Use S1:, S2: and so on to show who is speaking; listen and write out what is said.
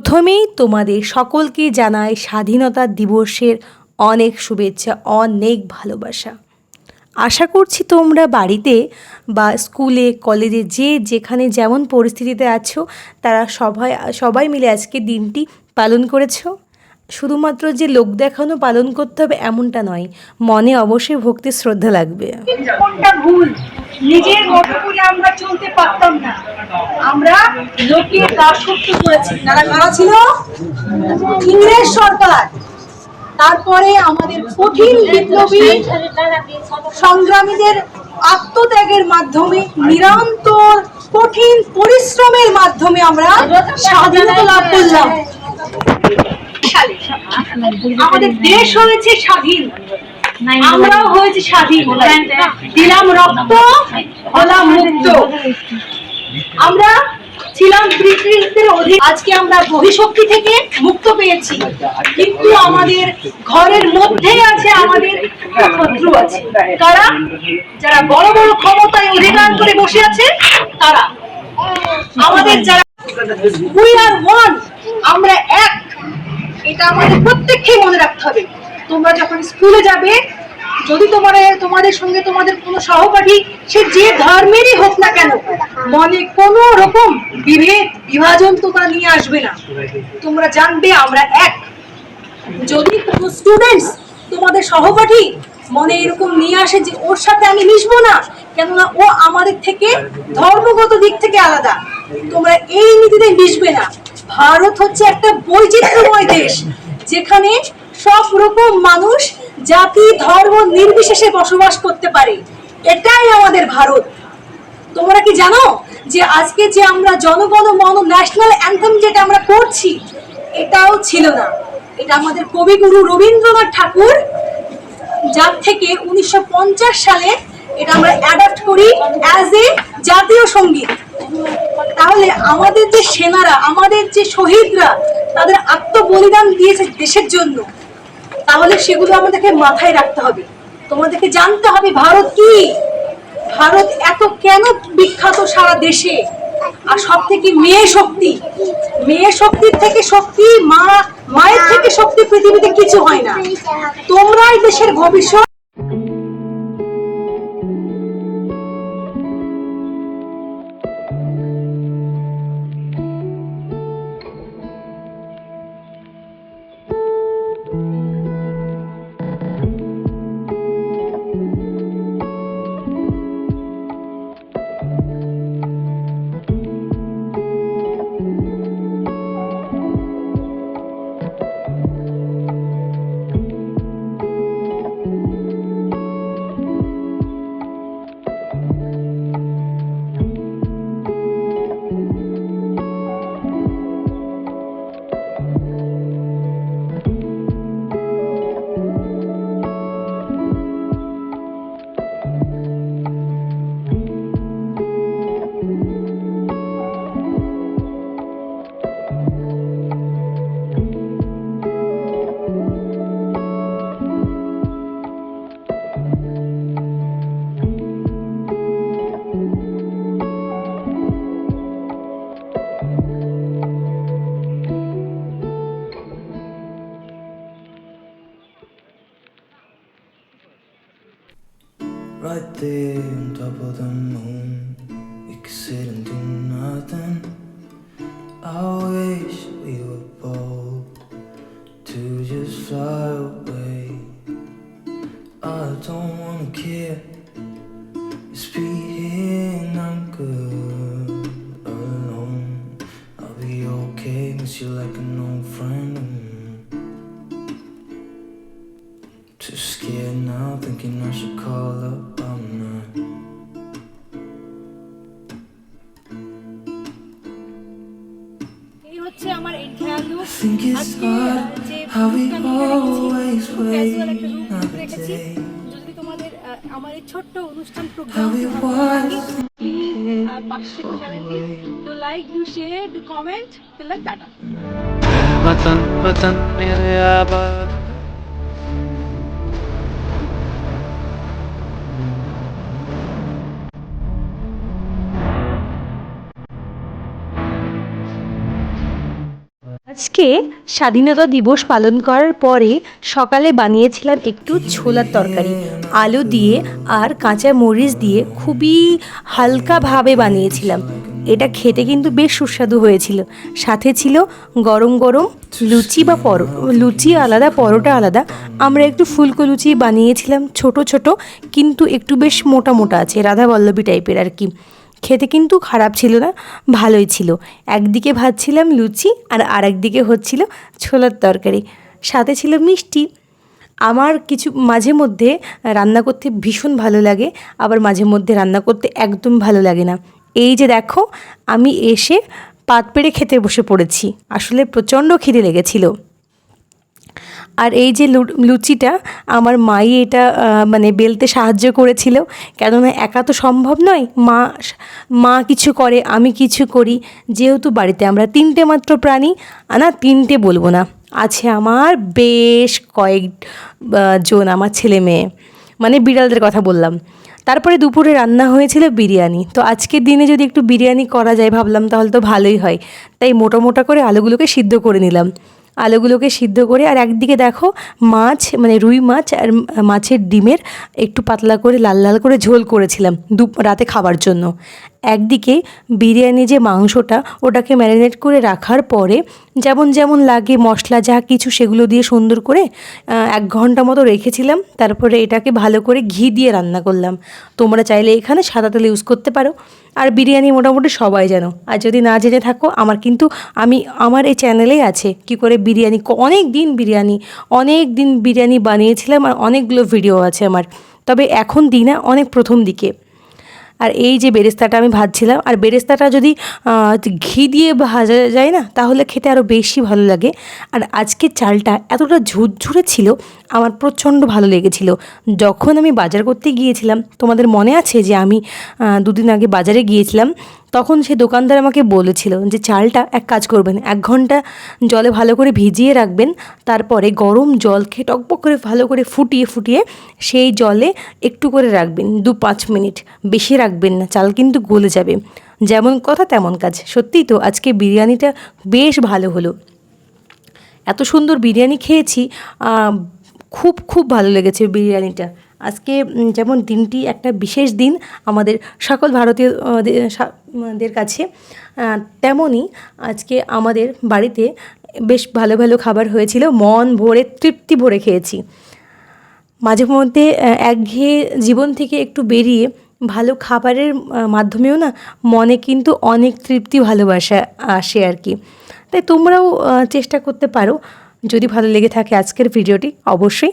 S1: প্রথমেই তোমাদের সকলকে জানাই স্বাধীনতা দিবসের অনেক শুভেচ্ছা, অনেক ভালোবাসা। আশা করছি তোমরা বাড়িতে বা স্কুলে, কলেজে যে যেখানে যেমন পরিস্থিতিতে আছো, তারা সবাই সবাই মিলে আজকে দিনটি পালন করেছ। শুধুমাত্র যে লোক দেখানো পালন করতে হবে এমনটা নয়, মনে অবশ্যই ভক্তি, শ্রদ্ধা লাগবে।
S2: নিজের মতো করে আমরা চলতে পারতাম না। আমরা লোকের দাসত্ব করেছি। কারা ছিল? ইংরেজ সরকার। তারপরে আমাদের কঠিন বিপ্লবী সংগ্রামীদের আত্মত্যাগের মাধ্যমে, নিরন্তর কঠিন পরিশ্রমের মাধ্যমে আমরা স্বাধীনতা লাভ করলাম। আমাদের দেশ হয়েছে স্বাধীন। আমরাও হয়েছে স্বাধীন। দিলাম রক্ত, হলাম মুক্ত। আমরা ছিলাম অধীন। আজকে আমরা বহিঃশক্তি থেকে মুক্ত পেয়েছি। কিন্তু আমাদের ঘরের মধ্যেই আছে আমাদের শত্রু আছে। কারা? যারা বড় বড় ক্ষমতায় অধিকার করে বসে আছে, তারা। আমাদের যারা উই আর ওয়ান আমরা এক। এটা আমাদের প্রত্যেককেই মনে রাখতে হবে। তোমরা যখন স্কুলে যাবে, যদি তোমার তোমাদের সঙ্গে তোমাদের কোনো সহপাঠী, সে যে ধর্মেরই হোক না কেন, মনে কোনো রকম বিভেদ, বিভাজন তোমরা নিয়ে আসবে না। তোমরা জানবে আমরা এক। যদি কোনো স্টুডেন্টস তোমাদের সহপাঠী মনে এরকম নিয়ে আসে যে ওর সাথে আমি মিশবো না, কেননা ও আমাদের থেকে ধর্মগত দিক থেকে আলাদা, তোমরা এই নীতিতে মিশবে না। ভারত হচ্ছে একটা বৈচিত্র্যময় দেশ, যেখানে সব রকম মানুষ জাতি, ধর্ম নির্বিশেষে বসবাস করতে পারে। এটাই আমাদের ভারত। তোমরা কি জানো যে আজকে যে আমরা জনগণ মন ন্যাশনাল অ্যান্থেম যেটা আমরা করছি এটাও ছিল না। এটা আমাদের কবিগুরু রবীন্দ্রনাথ ঠাকুর, যার থেকে উনিশশো পঞ্চাশ সালে এটা আমরা অ্যাডাপ্ট করি অ্যাজ এ জাতীয় সংগীত। তাহলে আমাদের যে সেনারা, আমাদের যে শহীদরা তাদের আত্মবলিদান দিয়েছে দেশের জন্য। তাহলে সেগুলো আমাদেরকে মাথায় রাখতে হবে। তোমাদেরকে জানতে হবে ভারত কি? ভারত এত কেন বিখ্যাত সারা দেশে? আর সব থেকে মেয়ে শক্তি? মেয়ে শক্তির থেকে শক্তি মা, মায়ের থেকে শক্তি পৃথিবীতে কিছু হয় না। তোমরাই দেশের ভবিষ্যৎ
S3: Right there on top of the moon, we could sit and do nothing. I wish we were bold to just fly away. I don't wanna care, Too scared now, thinking I should call up. I'm not.
S2: এই হচ্ছে আমার interview look
S3: I think it's
S2: আজকে
S3: hard
S2: যে
S3: how we
S2: লুকটা আমি
S3: always
S2: রেখেছি,
S3: wait
S2: casual একটা look
S3: another
S2: রেখেছি
S3: day.
S2: যদি তোমাদের আহ, আমার এই ছোট্ট অনুষ্ঠান
S3: How
S2: প্রোগ্রাম
S3: we watch
S2: তো like you share do comment feel tata
S4: वतन वतन मेरे आबाद
S1: আজকে স্বাধীনতা দিবস পালন করার পরে সকালে বানিয়েছিলাম একটু ছোলার তরকারি, আলু দিয়ে আর কাঁচা মরিচ দিয়ে খুবই হালকাভাবে বানিয়েছিলাম। এটা খেতে কিন্তু বেশ সুস্বাদু হয়েছিল। সাথে ছিল গরম গরম লুচি বা পরো, লুচি আলাদা, পরোটা আলাদা। আমরা একটু ফুলকো লুচি বানিয়েছিলাম ছোট ছোট, কিন্তু একটু বেশ মোটা মোটা আছে, রাধা বল্লভী টাইপের আর কি। খেতে কিন্তু খারাপ ছিল না, ভালোই ছিল। একদিকে ভাজছিলাম লুচি আর আরেকদিকে হচ্ছিল ছোলার তরকারি। সাথে ছিল মিষ্টি। আমার কিছু মাঝে মধ্যে রান্না করতে ভীষণ ভালো লাগে, আবার মাঝে মধ্যে রান্না করতে একদম ভালো লাগে না। এই যে দেখো, আমি এসে পাত পেড়ে খেতে বসে পড়েছি। আসলে প্রচণ্ড খিদে লেগেছিল। আর এই যে লুচিটা আমার মাই এটা মানে বেলতে সাহায্য করেছিল। কেননা একা তো সম্ভব নয়। মা মা কিছু করে, আমি কিছু করি। যেহেতু বাড়িতে আমরা তিনটে মাত্র প্রাণী না তিনটে বলব না। আছে আমার বেশ কয়েক জন আমার ছেলে মেয়ে। মানে বিড়ালদের কথা বললাম। তারপরে দুপুরে রান্না হয়েছিল বিরিয়ানি। তো আজকের দিনে যদি একটু বিরিয়ানি করা যায় ভাবলাম, তাহলে তো ভালোই হয়। তাই মোটা মোটা করে আলুগুলোকে সিদ্ধ করে নিলাম। আলুগুলোকে সিদ্ধ করে আর একদিকে দেখো মাছ মানে রুই মাছ আর মাছের ডিমের একটু পাতলা করে, লাল লাল করে ঝোল করেছিলাম দু, রাতে খাবার জন্য। একদিকে বিরিয়ানি যে মাংসটা ওটাকে ম্যারিনেট করে রাখার পরে যেমন যেমন লাগে মশলা যা কিছু সেগুলো দিয়ে সুন্দর করে এক ঘণ্টা মতো রেখেছিলাম, তারপরে এটাকে ভালো করে ঘি দিয়ে রান্না করলাম। তোমরা চাইলে এখানে সাদা তেল ইউজ করতে পারো। আর বিরিয়ানি মোটামুটি সবাই জানো। আর যদি না জেনে থাকো, আমার কিন্তু, আমি, আমার এই চ্যানেলেই আছে কি করে বিরিয়ানি অনেক দিন বিরিয়ানি অনেক দিন বিরিয়ানি বানিয়েছিলাম আর অনেকগুলো ভিডিও আছে আমার। তবে এখন দিই না, অনেক প্রথম দিকে। আর এই যে বেরেস্তাটা আমি ভাজছিলাম, আর বেরেস্তাটা যদি ঘি দিয়ে ভাজা যায় না, তাহলে খেতে আরও বেশি ভালো লাগে। আর আজকে চালটা এতটা ঝুরঝুরে ছিল, আমার প্রচণ্ড ভালো লেগেছিল। যখন আমি বাজার করতে গিয়েছিলাম, তোমাদের মনে আছে যে আমি দুদিন আগে বাজারে গিয়েছিলাম তখন সে দোকানদার আমাকে বলেছিল যে, চালটা এক কাজ করবেন, এক ঘণ্টা জলে ভালো করে ভিজিয়ে রাখবেন, তারপরে গরম জল খেয়ে টকবক করে ভালো করে ফুটিয়ে ফুটিয়ে সেই জলে একটু করে রাখবেন, দু পাঁচ মিনিট। বেশি রাখবেন না, চাল কিন্তু গলে যাবে। যেমন কথা তেমন কাজ। সত্যিই তো, আজকে বিরিয়ানিটা বেশ ভালো হলো। এত সুন্দর বিরিয়ানি খেয়েছি খুব খুব ভালো লেগেছে বিরিয়ানিটা। আজকে যেমন দিনটি একটা বিশেষ দিন আমাদের সকল ভারতীয় আহ, দে- সা- উম, দের কাছে তেমনই আজকে আমাদের বাড়িতে বেশ ভালো ভালো খাবার হয়েছিল। মন ভরে তৃপ্তি ভরে খেয়েছি। মাঝে মধ্যে একঘেয়ে জীবন থেকে একটু বেরিয়ে ভালো খাবারের মাধ্যমেও না মনে কিন্তু অনেক তৃপ্তি ভালোবাসা আসে আর কি। তাই তোমরাও চেষ্টা করতে পারো। যদি ভালো লেগে থাকে আজকের ভিডিওটি অবশ্যই